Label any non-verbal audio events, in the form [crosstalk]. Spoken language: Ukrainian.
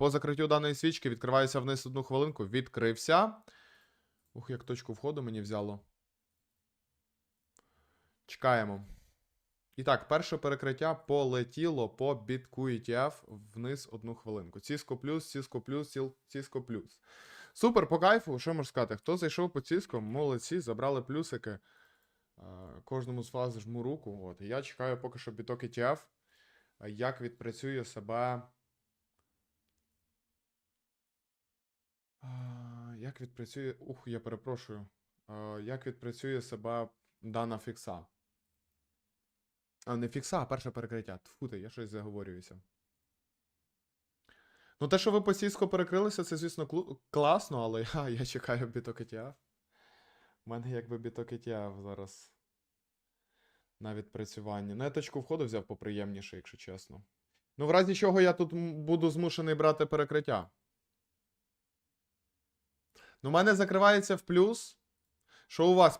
По закриттю даної свічки відкриваюся вниз одну хвилинку. Відкрився. Ух, як точку входу мені взяло. Чекаємо. І так, перше перекриття полетіло по бітку ETF вниз одну хвилинку. Ціско плюс, ціско плюс, ціско плюс. Супер, по кайфу, що можу сказати? Хто зайшов по ціско, молодці, забрали плюсики. Кожному з вас жму руку. От. Я чекаю поки що біток ETF, як відпрацює себе. Як відпрацює. Ух, я перепрошую. А, Як відпрацює себе дана фікса? А, не фікса, а перше перекриття. Тьфу ти, я щось заговорююся. Ну, те, що ви по сіську перекрилися, це, звісно, класно, але [laughs] я, я чекаю біток ETF. У мене якби біток ETF зараз на відпрацювання. Ну, я точку входу взяв поприємніше, якщо чесно. Ну, в разі чого я тут буду змушений брати перекриття. Ну, у мене закривається в плюс. Що у вас